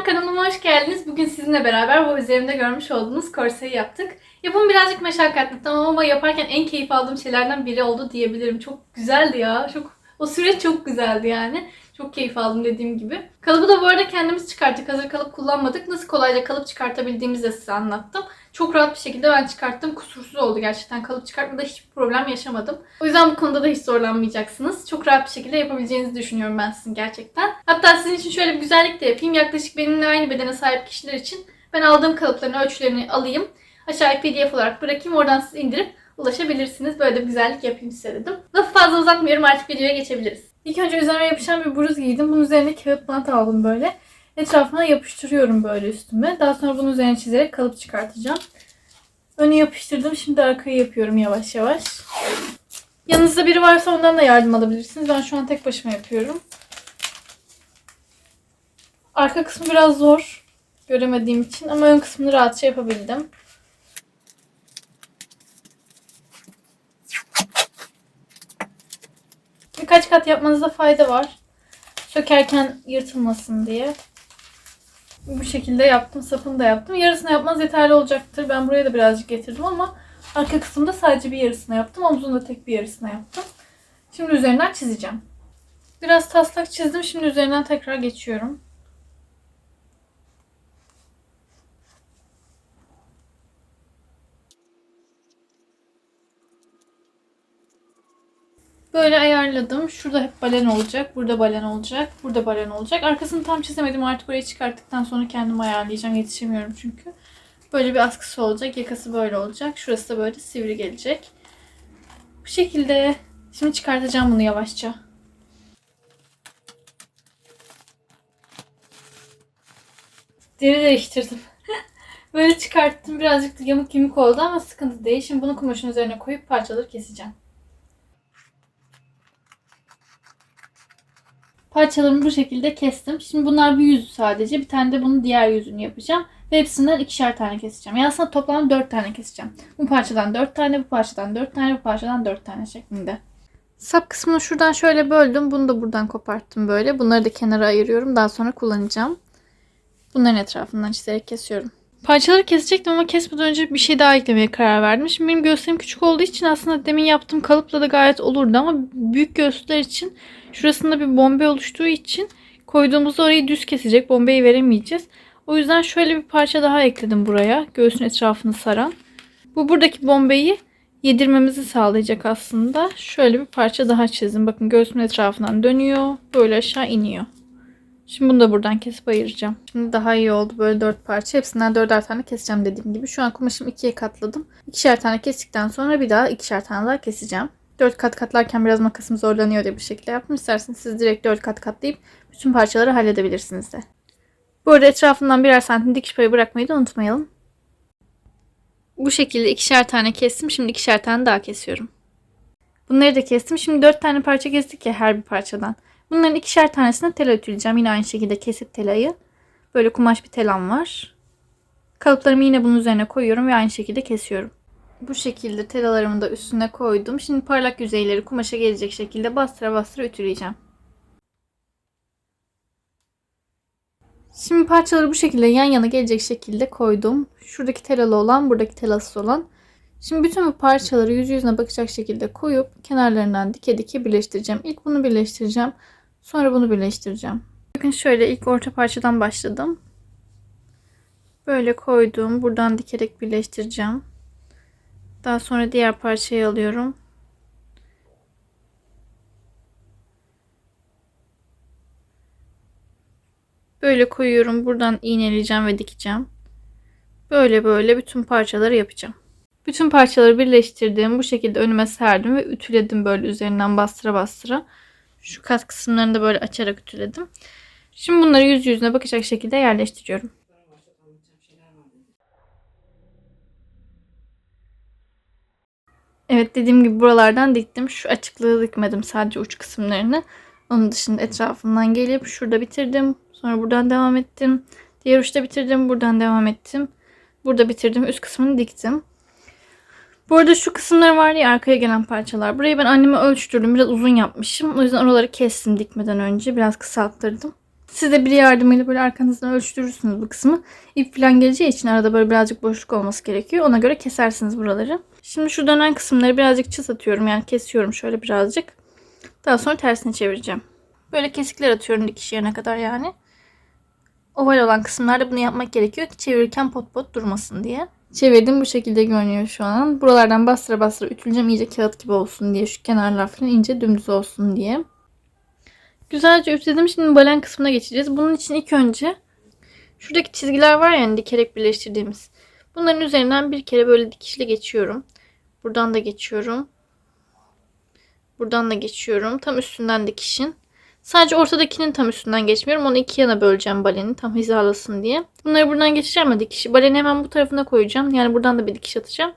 Selam kanalıma hoş geldiniz. Bugün sizinle beraber bu üzerimde görmüş olduğunuz korseyi yaptık. Yapım birazcık meşakkatli tamam ama yaparken en keyif aldığım şeylerden biri oldu diyebilirim. Çok güzeldi ya. Çok o süreç çok güzeldi yani. Çok keyif aldım dediğim gibi. Kalıbı da bu arada kendimiz çıkarttık. Hazır kalıp kullanmadık. Nasıl kolayca kalıp çıkartabildiğimizi de size anlattım. Çok rahat bir şekilde ben çıkarttım. Kusursuz oldu gerçekten. Kalıp çıkartmada hiçbir problem yaşamadım. O yüzden bu konuda da hiç zorlanmayacaksınız. Çok rahat bir şekilde yapabileceğinizi düşünüyorum ben sizin gerçekten. Hatta sizin için şöyle bir güzellik de yapayım. Yaklaşık benimle aynı bedene sahip kişiler için ben aldığım kalıpların ölçülerini alayım. Aşağıya pdf olarak bırakayım. Oradan siz indirip ulaşabilirsiniz. Böyle de bir güzellik yapayım size dedim. Lafı fazla uzatmıyorum. Artık videoya geçebiliriz. İlk önce üzerime yapışan bir bluz giydim. Bunun üzerine kağıt bant aldım böyle. Etrafına yapıştırıyorum böyle üstüme. Daha sonra bunun üzerine çizerek kalıp çıkartacağım. Önü yapıştırdım. Şimdi arkayı yapıyorum yavaş yavaş. Yanınızda biri varsa ondan da yardım alabilirsiniz. Ben şu an tek başıma yapıyorum. Arka kısmı biraz zor göremediğim için ama ön kısmını rahatça yapabildim. Birkaç kat yapmanızda fayda var. Sökerken yırtılmasın diye. Bu şekilde yaptım. Sapını da yaptım. Yarısını yapmanız yeterli olacaktır. Ben buraya da birazcık getirdim ama arka kısımda sadece bir yarısını yaptım. Omzun da tek bir yarısını yaptım. Şimdi üzerinden çizeceğim. Biraz taslak çizdim. Şimdi üzerinden tekrar geçiyorum. Böyle ayarladım. Şurada hep balen olacak. Burada balen olacak. Burada balen olacak. Arkasını tam çizemedim. Artık orayı çıkarttıktan sonra kendim ayarlayacağım. Yetişemiyorum çünkü. Böyle bir askısı olacak. Yakası böyle olacak. Şurası da böyle sivri gelecek. Bu şekilde. Şimdi çıkartacağım bunu yavaşça. Deri değiştirdim. böyle çıkarttım. Birazcık da yamuk yumuk oldu ama sıkıntı değil. Şimdi bunu kumaşın üzerine koyup parçaları keseceğim. Parçalarımı bu şekilde kestim. Şimdi bunlar bir yüzü sadece. Bir tane de bunun diğer yüzünü yapacağım. Ve hepsinden ikişer tane keseceğim. Yani aslında toplam dört tane keseceğim. Bu parçadan dört tane, bu parçadan dört tane, bu parçadan dört tane şeklinde. Sap kısmını şuradan şöyle böldüm. Bunu da buradan koparttım böyle. Bunları da kenara ayırıyorum. Daha sonra kullanacağım. Bunların etrafından çizerek kesiyorum. Parçaları kesecektim ama kesmeden önce bir şey daha eklemeye karar verdim. Şimdi benim göğüslerim küçük olduğu için aslında demin yaptığım kalıpla da gayet olurdu ama büyük göğüsler için şurasında bir bombe oluştuğu için koyduğumuzda orayı düz kesecek. Bombeyi veremeyeceğiz. O yüzden şöyle bir parça daha ekledim buraya. Göğsün etrafını saran. Bu buradaki bombeyi yedirmemizi sağlayacak aslında. Şöyle bir parça daha çizdim. Bakın göğsün etrafından dönüyor. Böyle aşağı iniyor. Şimdi bunu da buradan kesip ayıracağım. Şimdi daha iyi oldu. Böyle dört parça. Hepsinden dörder tane keseceğim dediğim gibi. Şu an kumaşımı ikiye katladım. İkişer tane kestikten sonra bir daha ikişer tane daha keseceğim. Dört kat katlarken biraz makasım zorlanıyor diye bir şekilde yaptım. İsterseniz siz direkt dört kat katlayıp bütün parçaları halledebilirsiniz de. Bu arada etrafından birer santim dikiş payı bırakmayı da unutmayalım. Bu şekilde ikişer tane kestim. Şimdi ikişer tane daha kesiyorum. Bunları da kestim. Şimdi dört tane parça kestik ya her bir parçadan. Bunların ikişer tanesine tel ütüleyeceğim. Yine aynı şekilde kesip telayı. Böyle kumaş bir telam var. Kalıplarımı yine bunun üzerine koyuyorum ve aynı şekilde kesiyorum. Bu şekilde telalarımı da üstüne koydum. Şimdi parlak yüzeyleri kumaşa gelecek şekilde bastıra bastıra ütüleyeceğim. Şimdi parçaları bu şekilde yan yana gelecek şekilde koydum. Şuradaki telalı olan, buradaki telasız olan. Şimdi bütün bu parçaları yüz yüzüne bakacak şekilde koyup kenarlarından dike dike birleştireceğim. İlk bunu birleştireceğim. Sonra bunu birleştireceğim. Bakın şöyle ilk orta parçadan başladım. Böyle koydum. Buradan dikerek birleştireceğim. Daha sonra diğer parçayı alıyorum. Böyle koyuyorum. Buradan iğneleyeceğim ve dikeceğim. Böyle böyle bütün parçaları yapacağım. Bütün parçaları birleştirdim. Bu şekilde önüme serdim ve ütüledim böyle üzerinden bastıra bastıra. Şu kat kısımlarını da böyle açarak ütüledim. Şimdi bunları yüz yüzüne bakacak şekilde yerleştiriyorum. Evet dediğim gibi buralardan diktim. Şu açıklığı dikmedim sadece uç kısımlarını. Onun dışında etrafından gelip şurada bitirdim. Sonra buradan devam ettim. Diğer uçta bitirdim. Buradan devam ettim. Burada bitirdim. Üst kısmını diktim. Bu arada şu kısımlar var ya arkaya gelen parçalar. Burayı ben anneme ölçtürdüm. Biraz uzun yapmışım. O yüzden oraları kestim dikmeden önce. Biraz kısalttırdım. Siz de bir yardımıyla böyle arkanızdan ölçtürürsünüz bu kısmı. İp falan geleceği için arada böyle birazcık boşluk olması gerekiyor. Ona göre kesersiniz buraları. Şimdi şu dönen kısımları birazcık çıt atıyorum. Yani kesiyorum şöyle birazcık. Daha sonra tersine çevireceğim. Böyle kesikler atıyorum dikiş yerine kadar yani. Oval olan kısımlarda bunu yapmak gerekiyor ki çevirirken pot pot durmasın diye. Çevirdim bu şekilde görünüyor şu an. Buralardan bastıra bastıra ütüleyeceğim iyice kağıt gibi olsun diye. Şu kenarlar falan ince dümdüz olsun diye. Güzelce ütüledim. Şimdi balen kısmına geçeceğiz. Bunun için ilk önce şuradaki çizgiler var ya hani dikerek birleştirdiğimiz. Bunların üzerinden bir kere böyle dikişle geçiyorum. Buradan da geçiyorum. Buradan da geçiyorum. Tam üstünden dikişin. Sadece ortadakinin tam üstünden geçmiyorum. Onu iki yana böleceğim balenin tam hizalasın diye. Bunları buradan geçeceğim ama dikişi. Baleni hemen bu tarafına koyacağım. Yani buradan da bir dikiş atacağım.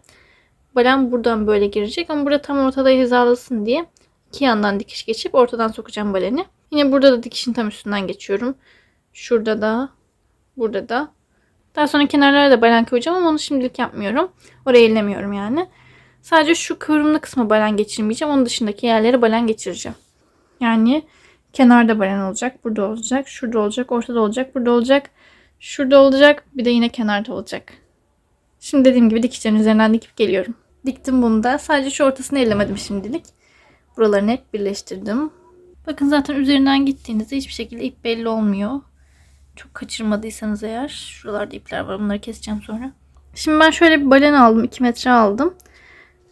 Balen buradan böyle girecek ama burada tam ortada hizalasın diye iki yandan dikiş geçip ortadan sokacağım baleni. Yine burada da dikişin tam üstünden geçiyorum. Şurada da, burada da. Daha sonra kenarlara da balen koyacağım ama onu şimdilik yapmıyorum. Oraya ellemiyorum yani. Sadece şu kıvrımlı kısmı balen geçirmeyeceğim. Onun dışındaki yerlere balen geçireceğim. Yani kenarda balen olacak, burada olacak, şurada olacak, ortada olacak, burada olacak, şurada olacak, bir de yine kenarda olacak. Şimdi dediğim gibi dikişlerin üzerinden dikip geliyorum. Diktim bunu da. Sadece şu ortasını ellemedim şimdilik. Buralarını hep birleştirdim. Bakın zaten üzerinden gittiğinizde hiçbir şekilde ip belli olmuyor. Çok kaçırmadıysanız eğer. Şuralarda ipler var. Bunları keseceğim sonra. Şimdi ben şöyle bir balen aldım. 2 metre aldım.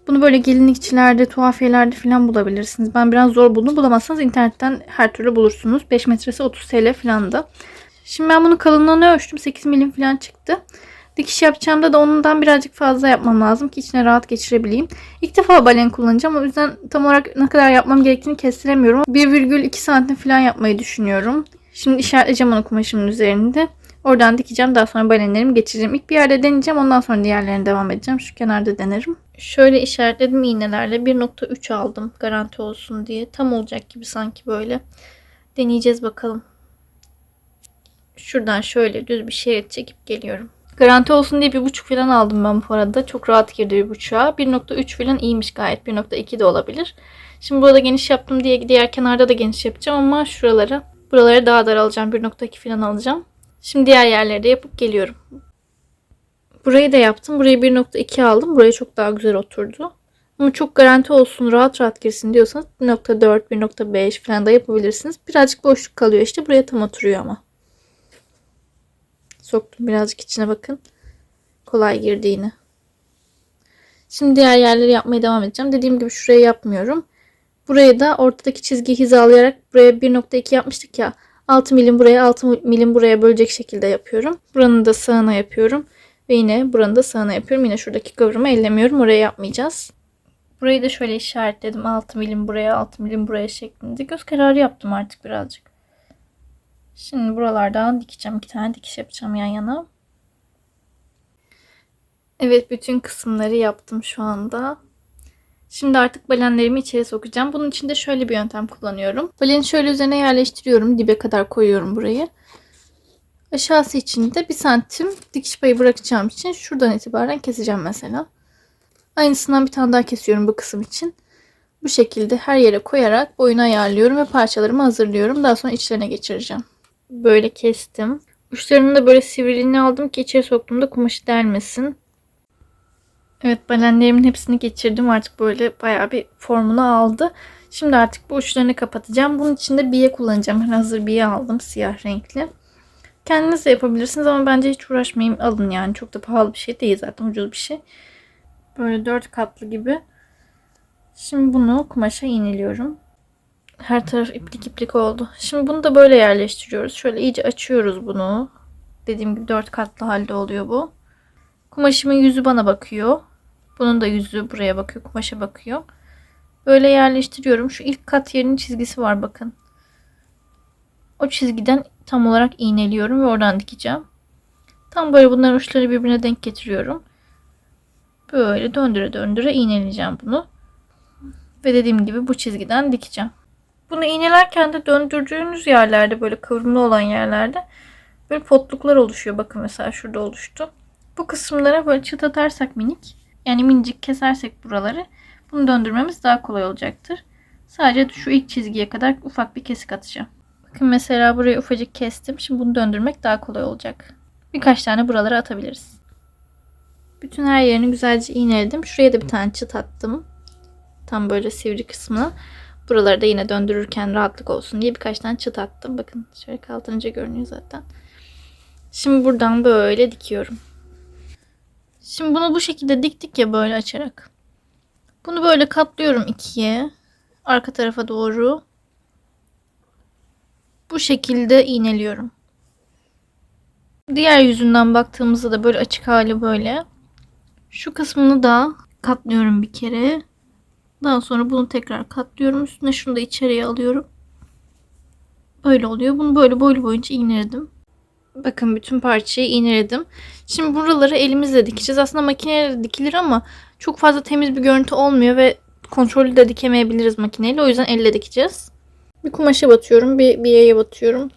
Bunu böyle gelinlikçilerde, tuhafiyelerde falan bulabilirsiniz. Ben biraz zor buldum. Bulamazsanız internetten her türlü bulursunuz. 5 metresi 30 TL falan da. Şimdi ben bunu kalınlığını ölçtüm. 8 milim falan çıktı. Dikiş yapacağımda da ondan birazcık fazla yapmam lazım ki içine rahat geçirebileyim. İlk defa balen kullanacağım. O yüzden tam olarak ne kadar yapmam gerektiğini kestiremiyorum. 1,2 santim falan yapmayı düşünüyorum. Şimdi işaretleyeceğim onu kumaşımın üzerinde. Oradan dikeceğim. Daha sonra balenlerimi geçireceğim. İlk bir yerde deneyeceğim. Ondan sonra diğerlerine devam edeceğim. Şu kenarda denerim. Şöyle işaretledim iğnelerle. 1.3 aldım. Garanti olsun diye. Tam olacak gibi sanki böyle. Deneyeceğiz bakalım. Şuradan şöyle düz bir şerit çekip geliyorum. Garanti olsun diye bir buçuk falan aldım ben bu arada. Çok rahat girdi bir buçuğa. 1.3 falan iyiymiş gayet. 1.2 de olabilir. Şimdi burada geniş yaptım diye diğer kenarda da geniş yapacağım ama şuralara buralara daha dar alacağım. 1.2 falan alacağım. Şimdi diğer yerleri de yapıp geliyorum. Burayı da yaptım. Burayı 1.2 aldım. Buraya çok daha güzel oturdu. Ama çok garanti olsun, rahat rahat girsin diyorsanız 1.4, 1.5 falan da yapabilirsiniz. Birazcık boşluk kalıyor işte. Buraya tam oturuyor ama. Soktum birazcık içine bakın. Kolay girdi yine. Şimdi diğer yerleri yapmaya devam edeceğim. Dediğim gibi şuraya yapmıyorum. Buraya da ortadaki çizgiyi hizalayarak buraya 1.2 yapmıştık ya. 6 milim buraya 6 milim buraya bölecek şekilde yapıyorum. Buranın da sağına yapıyorum. Ve yine buranın da sağına yapıyorum. Yine şuradaki kıvrımı ellemiyorum. Oraya yapmayacağız. Burayı da şöyle işaretledim. 6 milim buraya 6 milim buraya şeklinde. Göz kararı yaptım artık birazcık. Şimdi buralardan dikeceğim. iki tane dikiş yapacağım yan yana. Evet bütün kısımları yaptım şu anda. Şimdi artık balenlerimi içeri sokacağım. Bunun için de şöyle bir yöntem kullanıyorum. Baleni şöyle üzerine yerleştiriyorum. Dibe kadar koyuyorum burayı. Aşağısı için de bir santim dikiş payı bırakacağım için şuradan itibaren keseceğim mesela. Aynısından bir tane daha kesiyorum bu kısım için. Bu şekilde her yere koyarak boyunu ayarlıyorum ve parçalarımı hazırlıyorum. Daha sonra içlerine geçireceğim. Böyle kestim. Uçlarını da böyle sivriliğini aldım ki içeri soktuğumda kumaşı delmesin. Evet balenlerimin hepsini geçirdim. Artık böyle bayağı bir formunu aldı. Şimdi artık bu uçlarını kapatacağım. Bunun için de biye kullanacağım. Ben hazır biye aldım siyah renkli. Kendiniz de yapabilirsiniz ama bence hiç uğraşmayayım. Alın yani. Çok da pahalı bir şey değil zaten. Ucuz bir şey. Böyle dört katlı gibi. Şimdi bunu kumaşa iğneliyorum. Her taraf iplik iplik oldu. Şimdi bunu da böyle yerleştiriyoruz. Şöyle iyice açıyoruz bunu. Dediğim gibi dört katlı halde oluyor bu. Kumaşımın yüzü bana bakıyor. Bunun da yüzü buraya bakıyor. Kumaşa bakıyor. Böyle yerleştiriyorum. Şu ilk kat yerinin çizgisi var bakın. O çizgiden tam olarak iğneliyorum ve oradan dikeceğim. Tam böyle bunların uçları birbirine denk getiriyorum. Böyle döndüre döndüre iğneleyeceğim bunu. Ve dediğim gibi bu çizgiden dikeceğim. Bunu iğnelerken de döndürdüğünüz yerlerde böyle kıvrımlı olan yerlerde böyle potluklar oluşuyor. Bakın mesela şurada oluştu. Bu kısımlara böyle çıt atarsak minik yani minicik kesersek buraları bunu döndürmemiz daha kolay olacaktır. Sadece şu ilk çizgiye kadar ufak bir kesik atacağım. Bakın mesela burayı ufacık kestim. Şimdi bunu döndürmek daha kolay olacak. Birkaç tane buralara atabiliriz. Bütün her yerini güzelce iğneledim. Şuraya da bir tane çıt attım. Tam böyle sivri kısmına. Buraları da yine döndürürken rahatlık olsun diye birkaç tane çıt attım. Bakın şöyle kaltınca görünüyor zaten. Şimdi buradan böyle dikiyorum. Şimdi bunu bu şekilde diktik ya böyle açarak. Bunu böyle katlıyorum ikiye. Arka tarafa doğru. Bu şekilde iğneliyorum. Diğer yüzünden baktığımızda da böyle açık hali böyle. Şu kısmını da katlıyorum bir kere. Daha sonra bunu tekrar katlıyorum. Üstüne şunu da içeriye alıyorum. Böyle oluyor. Bunu böyle boylu boyunca iğneledim. Bakın bütün parçayı iğneledim. Şimdi buraları elimizle dikeceğiz. Aslında makineyle dikilir ama çok fazla temiz bir görüntü olmuyor ve kontrollü de dikemeyebiliriz makineyle. O yüzden elle dikeceğiz. Bir kumaşa batıyorum, bir biyeye batıyorum.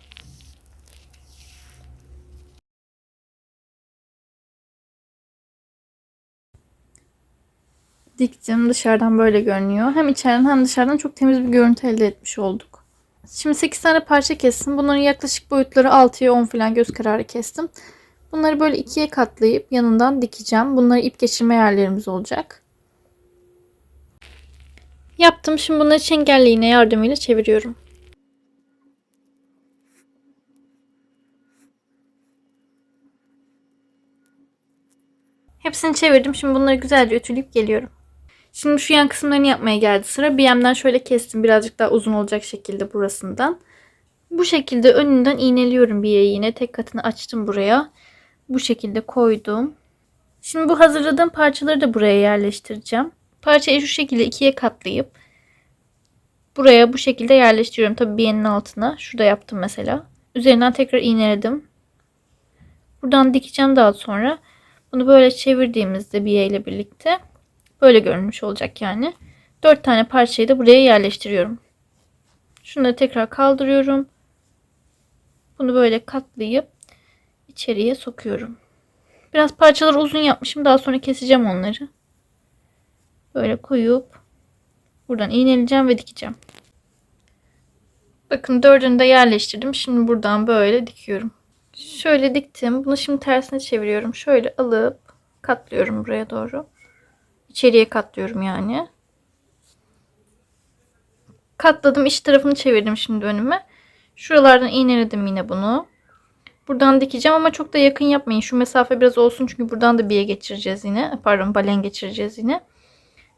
Diktim. Dışarıdan böyle görünüyor. Hem içeriden hem dışarıdan çok temiz bir görüntü elde etmiş olduk. Şimdi 8 tane parça kestim. Bunların yaklaşık boyutları 6'ya 10 falan göz kararı kestim. Bunları böyle ikiye katlayıp yanından dikeceğim. Bunları ip geçirme yerlerimiz olacak. Yaptım. Şimdi bunları çengelli iğne yardımıyla çeviriyorum. Hepsini çevirdim. Şimdi bunları güzelce ütüleyip geliyorum. Şimdi şu yan kısımlarını yapmaya geldi sıra. BM'den şöyle kestim. Birazcık daha uzun olacak şekilde burasından. Bu şekilde önünden iğneliyorum bir yine. Tek katını açtım buraya. Bu şekilde koydum. Şimdi bu hazırladığım parçaları da buraya yerleştireceğim. Parçayı şu şekilde ikiye katlayıp buraya bu şekilde yerleştiriyorum. Tabii biyenin altına. Şurada yaptım mesela. Üzerinden tekrar iğneledim. Buradan dikeceğim daha sonra. Bunu böyle çevirdiğimizde biye ile birlikte böyle görünmüş olacak yani. 4 tane parçayı da buraya yerleştiriyorum. Şunu tekrar kaldırıyorum. Bunu böyle katlayıp içeriye sokuyorum. Biraz parçaları uzun yapmışım. Daha sonra keseceğim onları. Böyle koyup buradan iğneleyeceğim ve dikeceğim. Bakın dördünü de yerleştirdim. Şimdi buradan böyle dikiyorum. Şöyle diktim. Bunu şimdi tersine çeviriyorum. Şöyle alıp katlıyorum buraya doğru. İçeriye katlıyorum yani. Katladım. iç tarafını çevirdim şimdi önüme. Şuralardan iğneledim yine bunu. Buradan dikeceğim ama çok da yakın yapmayın. Şu mesafe biraz olsun çünkü buradan da biye geçireceğiz yine. Pardon balen geçireceğiz yine.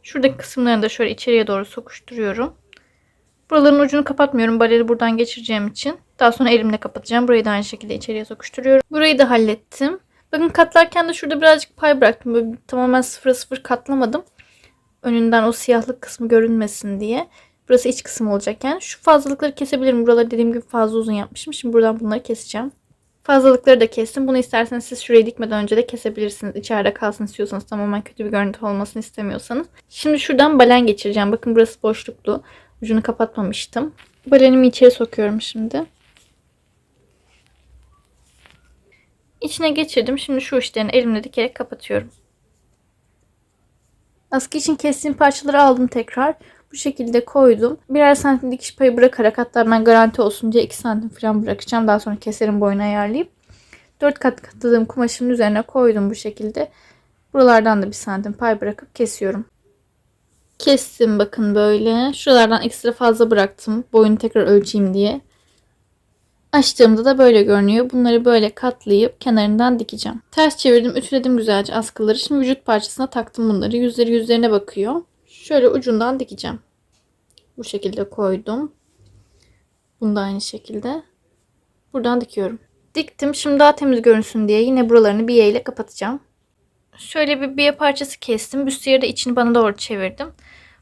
Şuradaki kısımlarını da şöyle içeriye doğru sokuşturuyorum. Buraların ucunu kapatmıyorum. Bariyeri buradan geçireceğim için. Daha sonra elimle kapatacağım. Burayı da aynı şekilde içeriye sokuşturuyorum. Burayı da hallettim. Bakın katlarken de şurada birazcık pay bıraktım. Böyle tamamen sıfıra sıfır katlamadım. Önünden o siyahlık kısmı görünmesin diye. Burası iç kısım olacak yani. Şu fazlalıkları kesebilirim. Buraları dediğim gibi fazla uzun yapmışım. Şimdi buradan bunları keseceğim. Fazlalıkları da kestim. Bunu isterseniz siz şurayı dikmeden önce de kesebilirsiniz. İçeride kalsın istiyorsanız tamamen kötü bir görüntü olmasını istemiyorsanız. Şimdi şuradan balen geçireceğim. Bakın burası boşluklu. Ucunu kapatmamıştım. Balenimi içeri sokuyorum şimdi. İçine geçirdim. Şimdi şu uçlarını elimle dikerek kapatıyorum. Askı için kestiğim parçaları aldım tekrar. Bu şekilde koydum. Birer santim dikiş payı bırakarak hatta ben garanti olsun diye 2 santim falan bırakacağım. Daha sonra keserim boyunu ayarlayıp. 4 kat katladığım kumaşın üzerine koydum bu şekilde. Buralardan da bir santim pay bırakıp kesiyorum. Kestim bakın böyle. Şuralardan ekstra fazla bıraktım. Boyunu tekrar ölçeyim diye. Açtığımda da böyle görünüyor. Bunları böyle katlayıp kenarından dikeceğim. Ters çevirdim, ütüledim güzelce askıları. Şimdi vücut parçasına taktım bunları. Yüzleri yüzlerine bakıyor. Şöyle ucundan dikeceğim. Bu şekilde koydum. Bunu da aynı şekilde. Buradan dikiyorum. Diktim. Şimdi daha temiz görünsün diye yine buralarını biye ile kapatacağım. Şöyle bir biye parçası kestim. Büstiyeri de içini bana doğru çevirdim.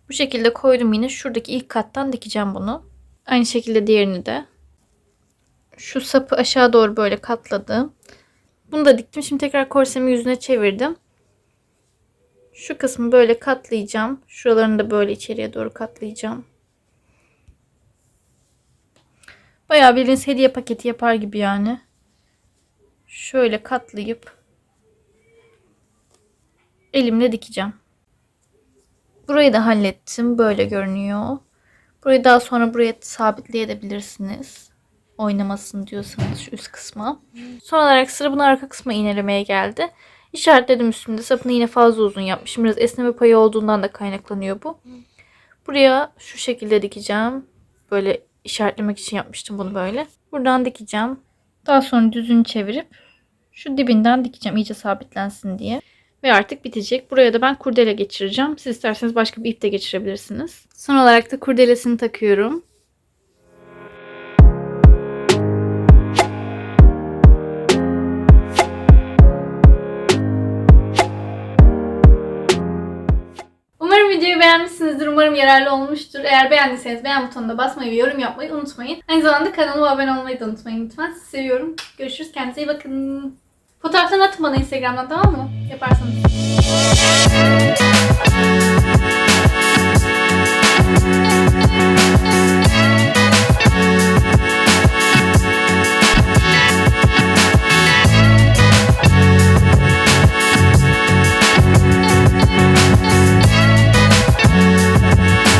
Bu şekilde koydum yine. Şuradaki ilk kattan dikeceğim bunu. Aynı şekilde diğerini de. Şu sapı aşağı doğru böyle katladım. Bunu da diktim. Şimdi tekrar korsemi yüzüne çevirdim. Şu kısmı böyle katlayacağım. Şuralarını da böyle içeriye doğru katlayacağım. Bayağı bildiğiniz hediye paketi yapar gibi yani. Şöyle katlayıp elimle dikeceğim. Burayı da hallettim. Böyle görünüyor. Burayı daha sonra buraya sabitleyebilirsiniz. Oynamasın diyorsanız şu üst kısma. Son olarak sıra bunu arka kısma iğnelemeye geldi. İşaretledim üstünde. Sapını yine fazla uzun yapmışım. Biraz esneme payı olduğundan da kaynaklanıyor bu. Buraya şu şekilde dikeceğim. Böyle işaretlemek için yapmıştım bunu böyle. Buradan dikeceğim. Daha sonra düzünü çevirip şu dibinden dikeceğim iyice sabitlensin diye. Ve artık bitecek. Buraya da ben kurdele geçireceğim. Siz isterseniz başka bir ip de geçirebilirsiniz. Son olarak da kurdelesini takıyorum. Beğenmişsinizdir. Umarım yararlı olmuştur. Eğer beğendiyseniz beğen butonuna basmayı ve yorum yapmayı unutmayın. Aynı zamanda kanalıma abone olmayı da unutmayın lütfen. Sizi seviyorum. Görüşürüz. Kendinize iyi bakın. Fotoğraflarını atın bana Instagram'dan tamam mı? Yaparsanız.